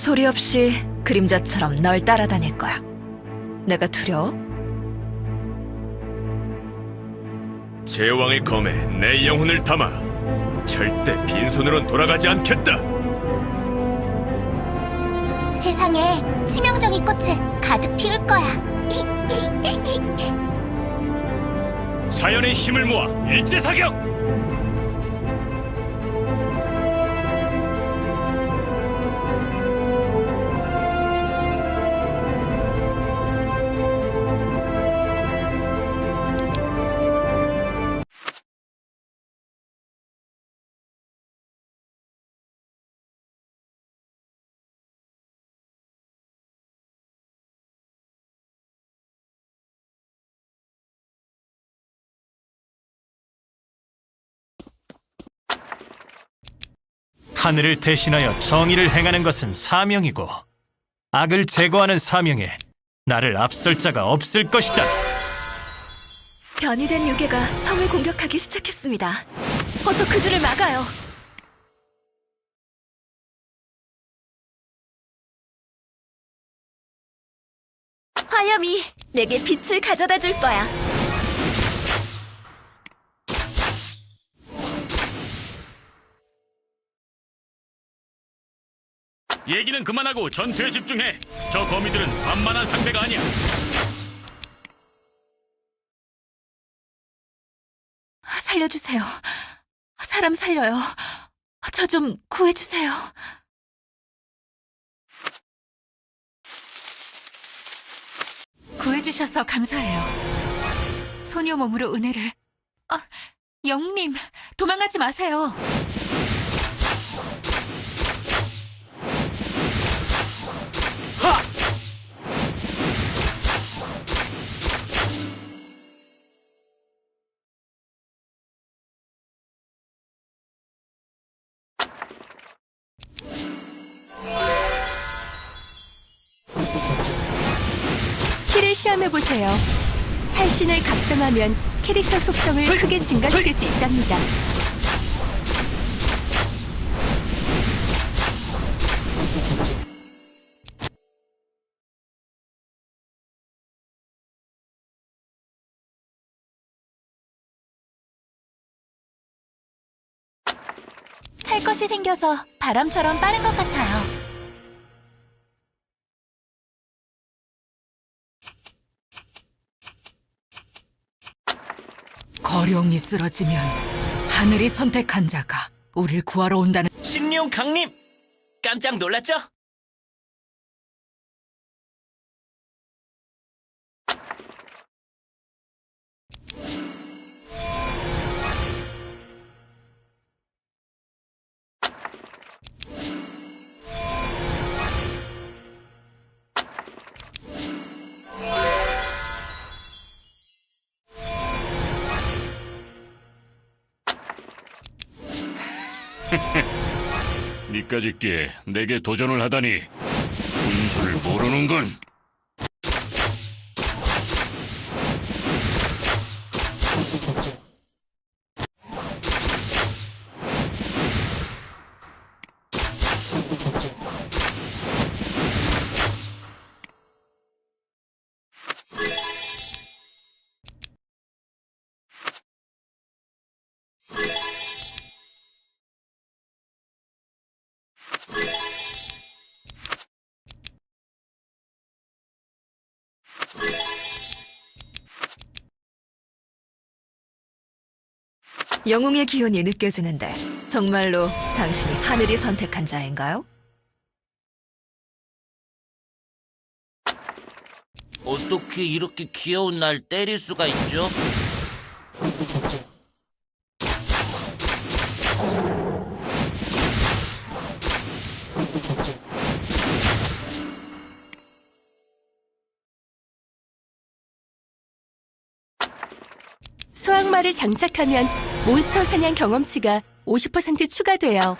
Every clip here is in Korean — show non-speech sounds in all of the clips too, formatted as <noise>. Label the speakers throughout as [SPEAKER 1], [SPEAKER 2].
[SPEAKER 1] 소리 없이 그림자처럼 널 따라다닐 거야. 내가 두려워?
[SPEAKER 2] 제왕의 검에 내 영혼을 담아 절대 빈손으론 돌아가지 않겠다.
[SPEAKER 3] 세상에 치명적인 꽃을 가득 피울 거야.
[SPEAKER 2] 자연의 힘을 모아 일제 사격.
[SPEAKER 4] 하늘을 대신하여 정의를 행하는 것은 사명이고 악을 제거하는 사명에 나를 앞설 자가 없을 것이다.
[SPEAKER 1] 변이 된 요괴가 성을 공격하기 시작했습니다. 어서 그들을 막아요. 화염이 내게 빛을 가져다 줄 거야.
[SPEAKER 2] 얘기는 그만하고 전투에 집중해. 저 거미들은 만만한 상대가 아니야.
[SPEAKER 1] 살려주세요. 사람 살려요. 저 좀 구해주세요.
[SPEAKER 5] 구해주셔서 감사해요. 소녀 몸으로 은혜를. 아, 영님, 도망가지 마세요. 스킬을 시험해보세요. 살신을 각성하면 캐릭터 속성을 크게 증가시킬 수 있답니다. 탈 것이 생겨서 바람처럼 빠른 것 같아요.
[SPEAKER 6] 거룡이 쓰러지면 하늘이 선택한 자가 우릴 구하러 온다는
[SPEAKER 7] 신용 강림 깜짝 놀랐죠?
[SPEAKER 2] 니까짓 게 내게 도전을 하다니 분수를 모르는군.
[SPEAKER 1] 영웅의 기운이 느껴지는데 정말로 당신이 하늘이 선택한 자인가요?
[SPEAKER 7] 어떻게 이렇게 귀여운 날 때릴 수가 있죠?
[SPEAKER 5] 장착하면 몬스터 사냥 경험치가 50% 추가돼요.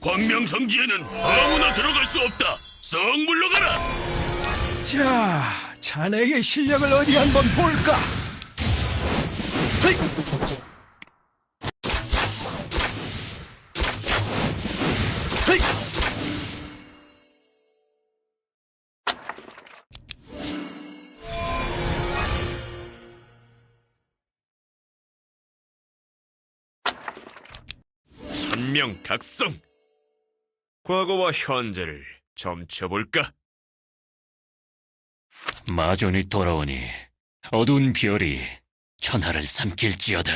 [SPEAKER 2] 광명성지에는 아무나 들어갈 수 없다. 썩 물러가라.
[SPEAKER 8] 자, 자네의 실력을 어디 한번 볼까?
[SPEAKER 2] 천명각성. 과거와 현재를 점쳐볼까?
[SPEAKER 9] 마존이 돌아오니 어두운 별이 천하를 삼킬지어다.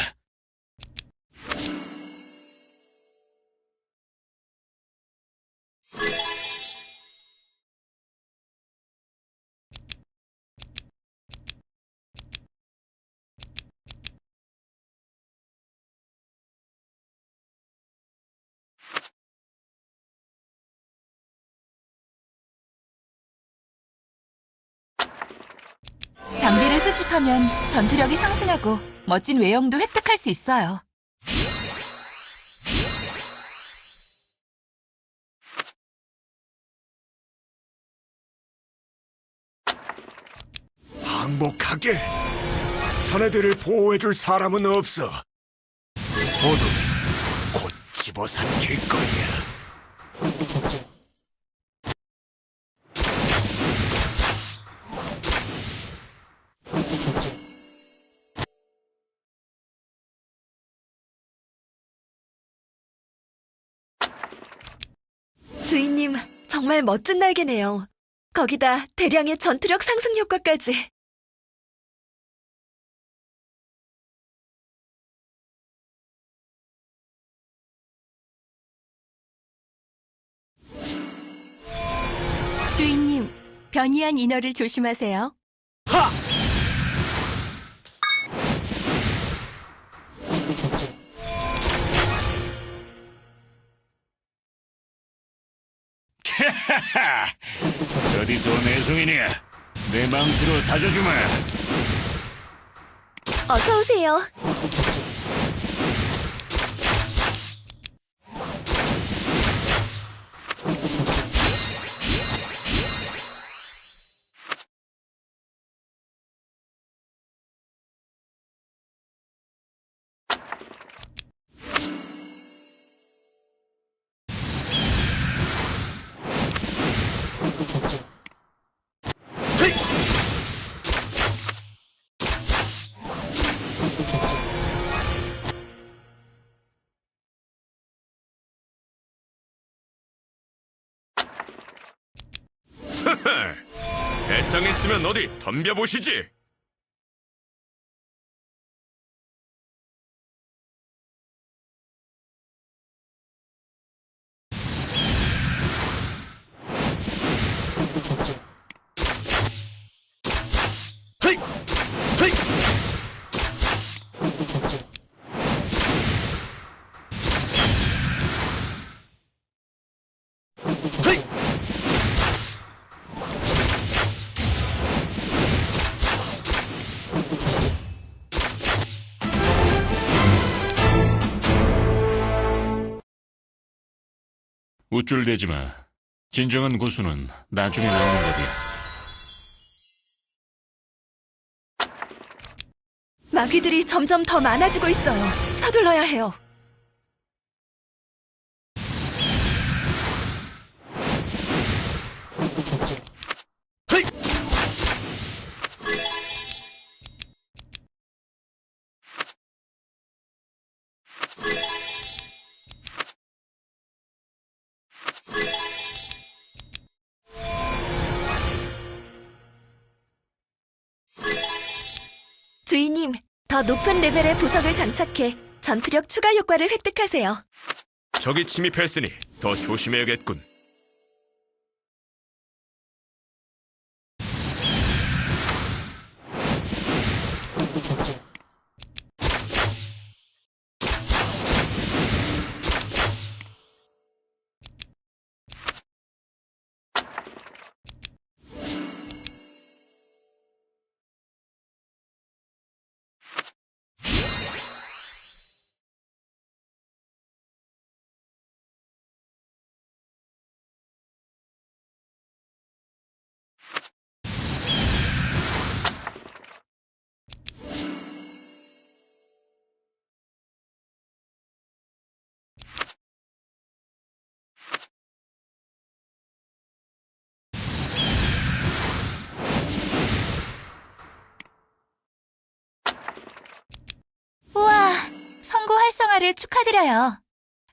[SPEAKER 5] 수집하면 전투력이 상승하고 멋진 외형도 획득할 수 있어요.
[SPEAKER 8] 항복하게. 자네들을 보호해줄 사람은 없어. 모두 곧 집어삼킬 거야.
[SPEAKER 1] 정말 멋진 날개네요. 거기다 대량의 전투력 상승 효과까지.
[SPEAKER 5] 주인님, 변이한 인어를 조심하세요.
[SPEAKER 9] 하 <laughs> 어디서 내숭이냐? 내 망치로 다져주마.
[SPEAKER 1] 어서 오세요.
[SPEAKER 2] 배짱했으면 어디 덤벼보시지.
[SPEAKER 9] 우쭐대지 마. 진정한 고수는 나중에 나오는 법이야.
[SPEAKER 1] 마귀들이 점점 더 많아지고 있어요. 서둘러야 해요. 주인님, 더 높은 레벨의 보석을 장착해 전투력 추가 효과를 획득하세요.
[SPEAKER 2] 적이 침입했으니 더 조심해야겠군.
[SPEAKER 6] 활성화를 축하드려요.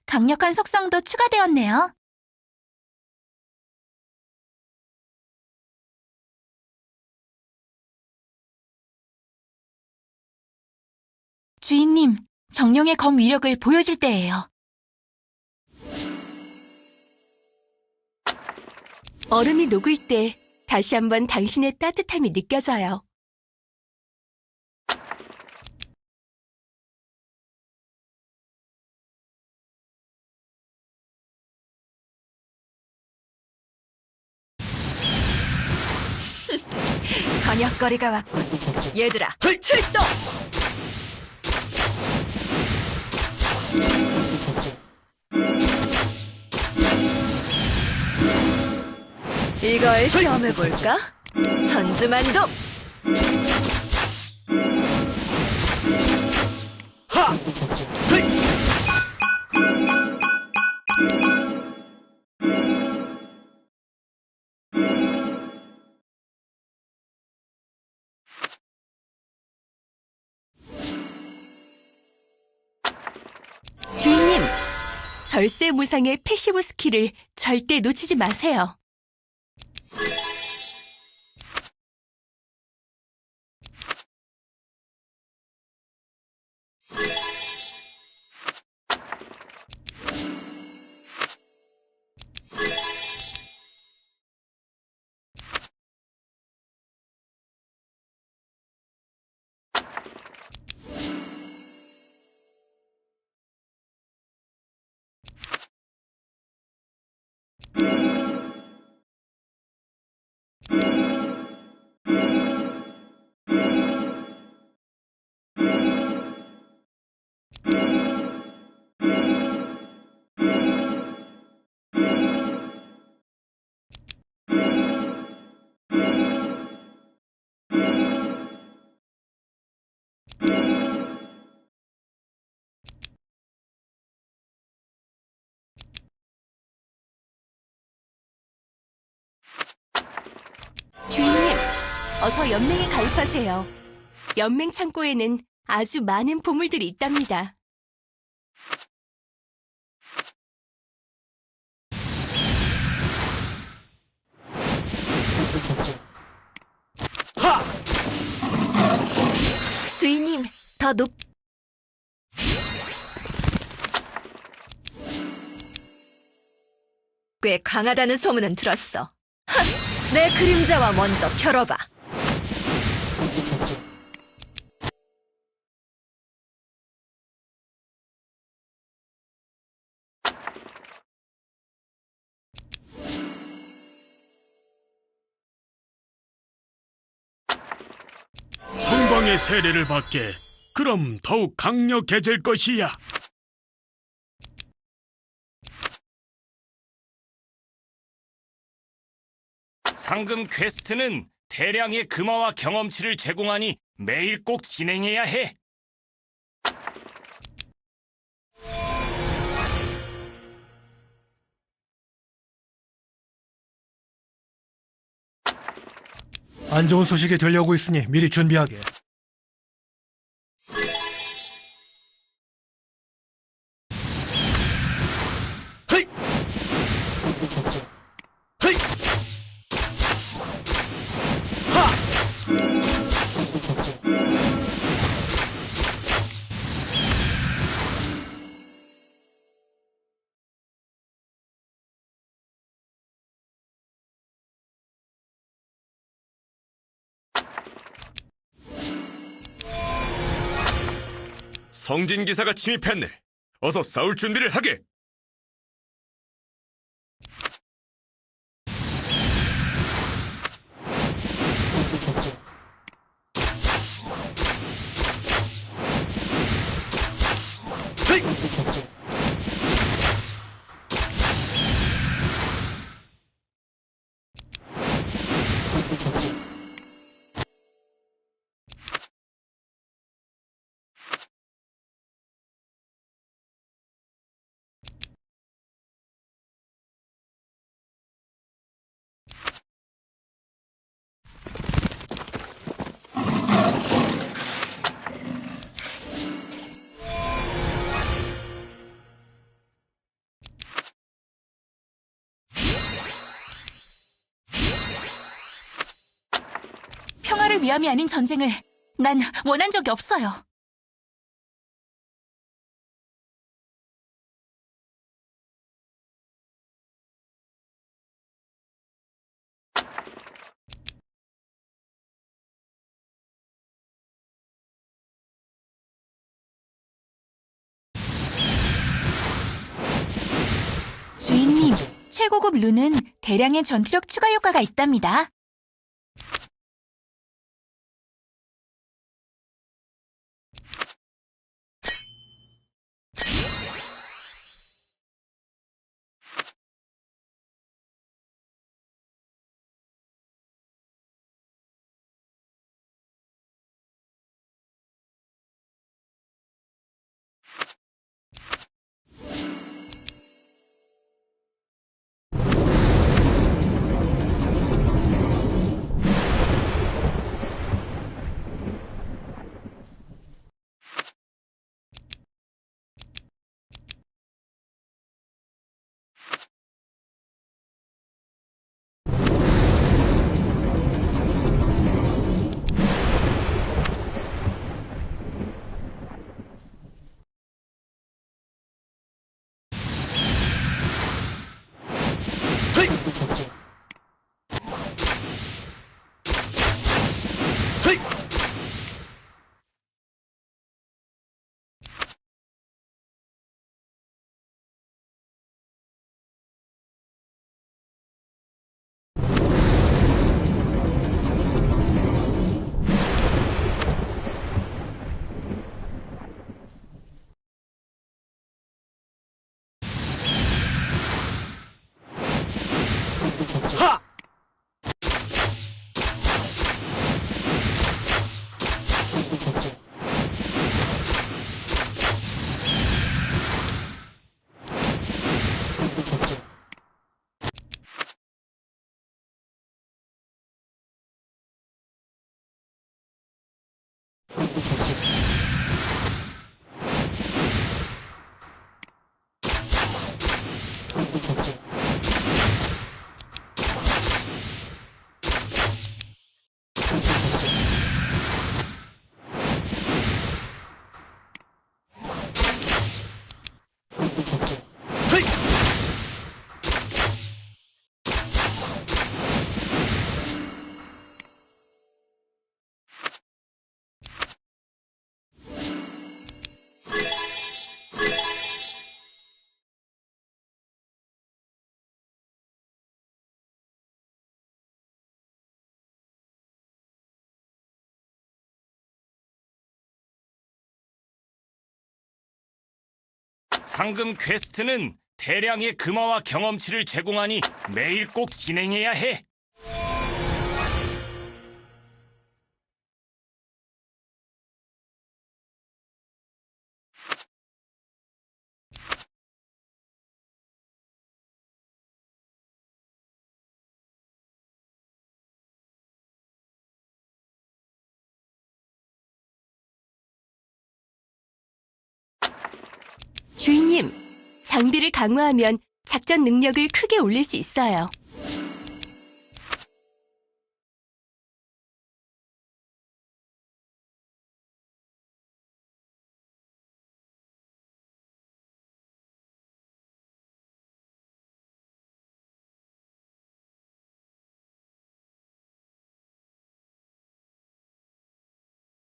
[SPEAKER 6] 강력한 속성도 추가되었네요. 주인님, 정령의 검 위력을 보여줄 때예요.
[SPEAKER 5] 얼음이 녹을 때 다시 한번 당신의 따뜻함이 느껴져요.
[SPEAKER 1] 저녁거리가 왔군. 얘들아, 출동! 이걸 시험해볼까? 전주만독!
[SPEAKER 5] 주인님, 절세 무상의 패시브 스킬을 절대 놓치지 마세요. 어서 연맹에 가입하세요. 연맹 창고에는 아주 많은 보물들이 있답니다.
[SPEAKER 1] 주인님, 더 높... 꽤 강하다는 소문은 들었어. 하! 내 그림자와 먼저 펴러봐.
[SPEAKER 10] 성광의 세례를 받게. 그럼 더욱 강력해질 것이야.
[SPEAKER 7] 상금 퀘스트는 대량의 금화와 경험치를 제공하니 매일 꼭 진행해야 해.
[SPEAKER 11] 안 좋은 소식이 들려오고 있으니 미리 준비하게.
[SPEAKER 2] 성진 기사가 침입했네. 어서 싸울 준비를 하게.
[SPEAKER 6] 위함이 아닌 전쟁을 난 원한 적이 없어요. 주인님, 최고급 룬은 대량의 전투력 추가 효과가 있답니다.
[SPEAKER 7] 상금 퀘스트는 대량의 금화와 경험치를 제공하니 매일 꼭 진행해야 해.
[SPEAKER 5] 장비를 강화하면 작전 능력을 크게 올릴 수 있어요.